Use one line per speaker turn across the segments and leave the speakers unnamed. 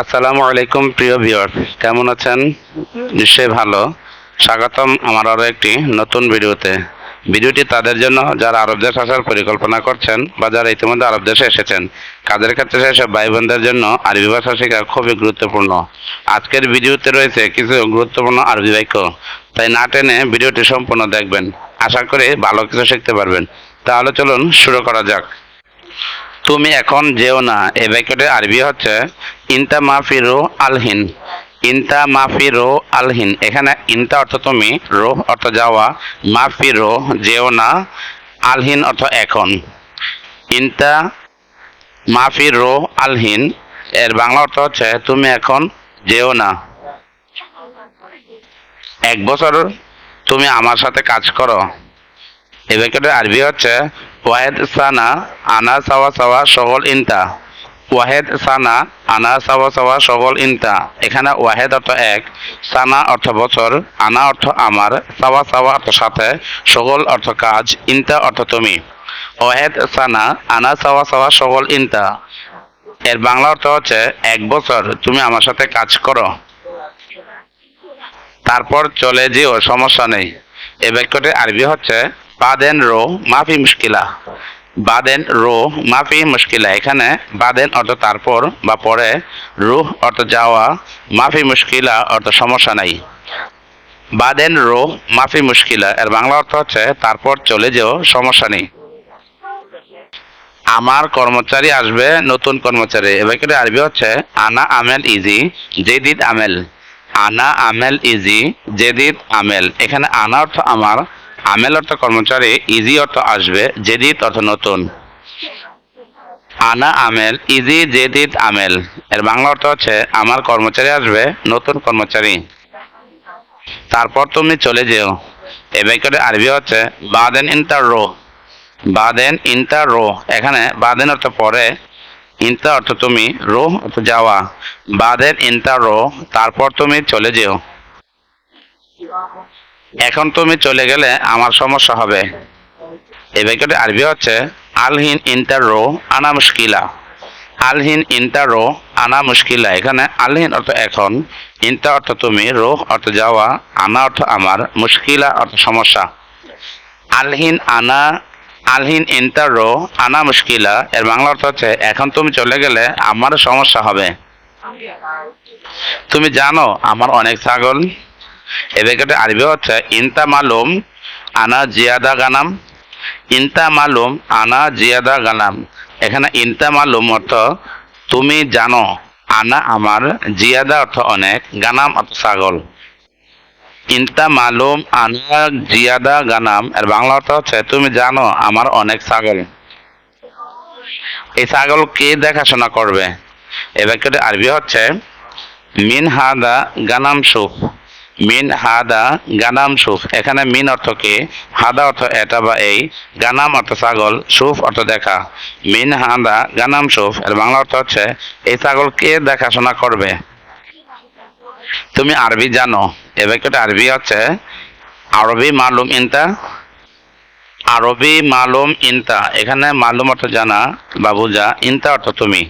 আসসালামু আলাইকুম, প্রিয় ভিউয়ার কেমন আছেন? নিশ্চয়ই ভালো। স্বাগতম আমার আরও একটি নতুন ভিডিওতে। ভিডিওটি তাদের জন্য যারা আরব দেশ আসার পরিকল্পনা করছেন বা যারা ইতিমধ্যে আরব দেশে এসেছেন, কাদের ক্ষেত্রে সেসব ভাই বোনদের জন্য আরবি ভাষা শেখা খুবই গুরুত্বপূর্ণ। আজকের ভিডিওতে রয়েছে কিছু গুরুত্বপূর্ণ আরবি বাক্য। তাই না টেনে ভিডিওটি সম্পূর্ণ দেখবেন। আশা করি ভালো কিছু শিখতে পারবেন। তাহলে চলুন শুরু করা যাক। তুমি এখন যেও না। এই বাক্যটি আরবি হচ্ছে ইনতা মাফিরো আলহিন। ইনতা মাফিরো আলহিন। এখানে ইনতা অর্থ তুমি রো অর্থ যাওয়া। মাফিরো যেও না, আলহিন অর্থ এখন। ইনতা মাফিরো আলহিন। এর বাংলা অর্থ হচ্ছে, তুমি এখন যেও না। এক বছর তুমি আমার সাথে কাজ করো। বাক্যটির আরবি হচ্ছে, ওয়াহেদ সানা আনা সাওয়া সাওয়া সহল ইনতা। ওয়াহেদ সানা, আনা, সাওয়া সাওয়া সকল ইনতা। এখানে ওয়াহেদ অর্থ এক, সানা অর্থ বছর, আনা অর্থ আমার, সাওয়া সাওয়া অর্থ সাথে সকল অর্থ কাজ, ইনতা অর্থ তুমি। ওয়াহেদ সানা, আনা, সাওয়া সাওয়া সকল ইনতা। এর বাংলা অর্থ হচ্ছে এক বছর, তুমি আমার সাথে কাজ করো। তারপর চলে যেও, সমস্যা নেই। এ বাক্যটি আরবি হচ্ছে পা দেন রো, মাফি মুশকিলা। বাদেন রো মাফি মুশকিলা, এখানে বাদেন অর্থ তারপর বা পরে, রুহ অর্থ যাওয়া, মাফি মুশকিলা অর্থ সমস্যা নাই। বাদেন রো মাফি মুশকিলা, এর বাংলা অর্থ হচ্ছে তারপর চলে যেও সমস্যা নেই। আমার কর্মচারী আসবে, নতুন কর্মচারী। এবার আরবি হচ্ছে, আনা আমেল ইজি, জেদিদ আমেল। আনা আমেল ইজি, জেদিদ আমেল। এখানে আনা অর্থ আমার আমেল অর্থ কর্মচারী ইজি অর্থ আসবে জেদিদ অর্থ নতুন। আনা আমেল ইজি জেদিদ আমেল। এর বাংলা অর্থ হচ্ছে, আমার কর্মচারী আসবে, নতুন কর্মচারী। তারপর তুমি চলে যেও। এ বাক্যটি আরবি হচ্ছে, বাদেন ইন্টার রো। বাদেন ইন্টার রো। এখানে বাদেন অর্থ পরে ইন্টা অর্থ তুমি, রো অর্থ যাওয়া। বাদেন ইন্টার রো, তারপর তুমি চলে যেও। এখন তুমি চলে গেলে আমার সমস্যা হবে। এই বাক্যটি আরবি হচ্ছে আলহিন ইন্টার রো আনা মুশকিলা। আলহিন ইন্টার রো আনা মুশকিলা। এখানে আলহিন অর্থ এখন, ইন্টা অর্থ তুমি, রো অর্থ যাওয়া, আনা অর্থ আমার, মুশকিলা অর্থ সমস্যা। আলহিন আনা আলহিন ইন্টার রো আনা মুশকিলা। এর বাংলা অর্থ হচ্ছে, এখন তুমি চলে গেলে আমার সমস্যা হবে। তুমি জানো, আমার অনেক ছাগল। এ ব্যাকেটে আরবি হচ্ছে ইনতা মালুম আনা জিয়াদা গানাম। ইনতা মালুম আনা জিয়াদা গানাম। এখানে ইনতা মালুম অর্থ, তুমি জানো, আনা আমার জিয়াদা অর্থ অনেক, গানাম অর্থ ছাগল। ইনতা মালুম আনা জিয়াদা গানাম, এর বাংলা অর্থ হচ্ছে, তুমি জানো, আমার অনেক ছাগল। এই ছাগল কে দেখাশোনা করবে? এ বাক্যটি আরবি হচ্ছে, মিন হাদা গানাম সুফ মিন হাদা গানাম সুফ। এখানে মিন অর্থ কে? হাদা অর্থ এটা বা এই। গানাম অর্থ ছাগল, সুফ অর্থ দেখা। মিন হাদা গানাম সুফ। এর বাংলা অর্থ হচ্ছে, এই ছাগল কে দেখাশোনা করবে? তুমি আরবি জানো। এ বাক্যটা আরবি হচ্ছে? আরবি মালুম ইনতা? আরবি মালুম ইনতা। এখানে মালুম অর্থ জানা বা বোঝা, ইনতা অর্থ তুমি।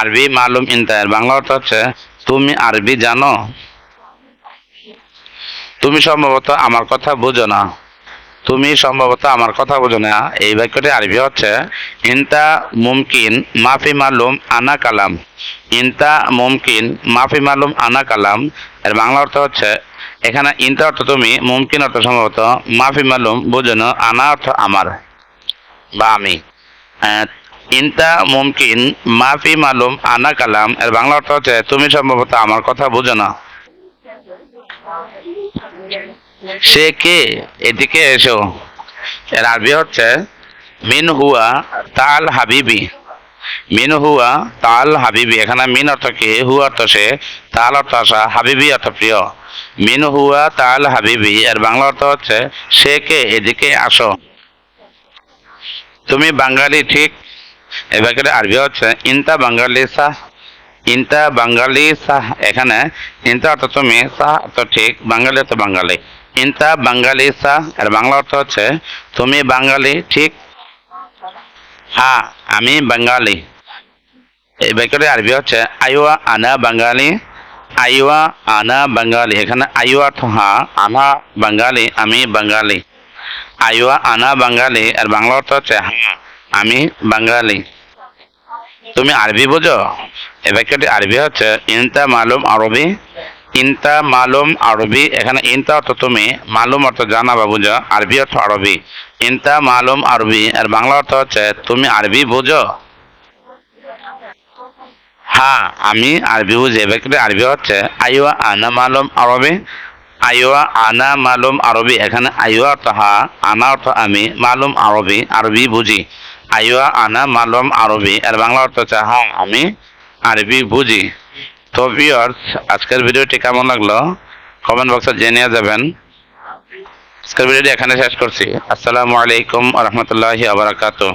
আরবি মালুম ইনতা। এর বাংলা অর্থ হচ্ছে, তুমি আরবি জানো। তুমি সম্ভবত আমার কথা বুঝো না। তুমি সম্ভবত আমার কথা বুঝো না। এই বাক্যটি আরবি হচ্ছে, ইনতা মুমকিন মাফি মালুম আনা কালাম। ইনতা মুমকিন মাফি মালুম আনা কালাম। এর বাংলা অর্থ হচ্ছে, এখানে ইনতা অর্থ তুমি, মুমকিন অর্থ সম্ভবত মাফি মালুম বুঝো না আনা অর্থ আমার বা আমি। ইনতা মুমকিন মাফি মালুম আনা কালাম। এর বাংলা অর্থ হচ্ছে, তুমি সম্ভবত আমার কথা বুঝো না। সে কে? এদিকে এসো। এর আরবি হচ্ছে। মিন হুয়া তাল হাবিবি। মিন হুয়া তাল হাবিবি। এখানে মিন অর্থ কে? হুয়া অর্থ সে। তাল অর্থ আসা হাবিবি অর্থ প্রিয়। মিন হুয়া তাল হাবিবি। এর বাংলা অর্থ হচ্ছে সে কে? এদিকে আসো। তুমি বাঙালি, ঠিক? এবার আরবি হচ্ছে, ইনতা বাঙালি সাহ ইনতা বাঙালি সাহ, এখানে ইনতা অর্থ তুমি সাহ অর্থ ঠিক, বাঙালি অর্থ বাঙালি। ইনতা বাঙালি সাহ, এর বাংলা অর্থ হচ্ছে তুমি বাঙালি, ঠিক? হ্যাঁ আমি বাঙালি। এই বাক্যটি আরবি হচ্ছে আইওয়া আনা বাঙালি, আইওয়া আনা বাঙালি। এখানে আইওয়া অর্থ হ্যাঁ আনা বাঙালি, আমি বাঙালি। আইওয়া আনা বাঙালি আর বাংলা অর্থ হচ্ছে হ্যাঁ আমি বাঙালি। তুমি আরবি বোঝো? এই বাক্যটি আরবি হচ্ছে, ইনতা মালুম আরবি, ইনতা মালুম আরবি। এখানে ইনতা অর্থ তুমি, মালুম অর্থ জানা বা বুঝো, আরবি অর্থ আরবি। ইনতা মালুম আরবি আর বাংলা অর্থ হচ্ছে, তুমি আরবি বোঝো? হ্যাঁ আমি আরবি বুঝি বাক্যটি আরবি হচ্ছে আইওয়া আনা মালুম আরবি আইওয়া আনা মালুম আরবি। এখানে আইওয়া অর্থ হ্যাঁ আনা অর্থ আমি, মালুম আরবি আরবি বুঝি। আইওয়া আনা মালম আরবি। আর বাংলা অর্থ হচ্ছে হ্যাঁ আমি আরবি বুঝি। তো ভিউয়ার্স আজকের ভিডিওটি কেমন লাগল? কমেন্ট বক্সে জেনে যাবেন। আজকের ভিডিওটি এখানে শেষ করছি। আসসালামু আলাইকুম রহমতুল্লাহি আবরাকাতুহ